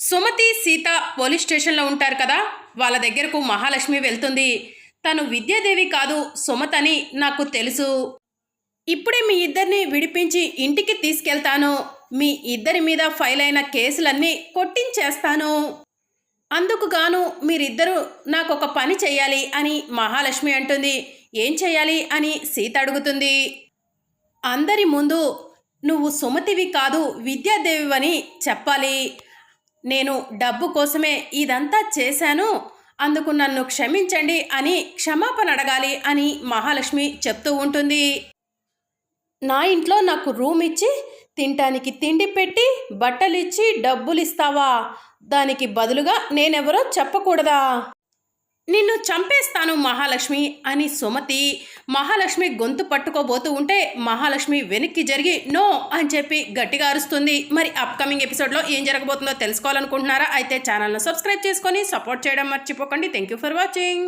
Sumathi Sita police స్టేషన్లో ఉంటారు కదా? వాళ్ళ దగ్గరకు మహాలక్ష్మి వెళ్తుంది. తను విద్యాదేవి కాదు సుమతని నాకు తెలుసు. ఇప్పుడే మీ ఇద్దరిని విడిపించి ఇంటికి తీసుకెళ్తాను. మీ ఇద్దరి మీద ఫైల్ అయిన కేసులన్నీ కొట్టించేస్తాను. అందుకు గాను మీరిద్దరూ నాకు ఒక పని చేయాలి అని మహాలక్ష్మి అంటుంది. ఏం చేయాలి అని సీత అడుగుతుంది. అందరి ముందు నువ్వు సుమతివి కాదు విద్యాదేవివని చెప్పాలి. నేను డబ్బు కోసమే ఇదంతా చేశాను అందుకు నన్ను క్షమించండి అని క్షమాపణ అడగాలి అని మహాలక్ష్మి చెప్తూ ఉంటుంది. నా ఇంట్లో నాకు రూమ్ ఇచ్చి తినటానికి తిండి పెట్టి బట్టలు ఇచ్చి డబ్బులు ఇస్తావా దానికి బదులుగా నేనెవరో చెప్పకూడదా? నిన్ను చంపేస్తాను మహాలక్ష్మి అని సుమతి మహాలక్ష్మి గొంతు పట్టుకోబోతూ ఉంటే మహాలక్ష్మి వెనక్కి జరిగి నో అని చెప్పి గట్టిగా అరుస్తుంది. మరి అప్కమింగ్ ఎపిసోడ్లో ఏం జరగబోతుందో తెలుసుకోవాలనుకుంటున్నారా? అయితే ఛానల్ను సబ్స్క్రైబ్ చేసుకొని సపోర్ట్ చేయడం మర్చిపోకండి. Thank you for watching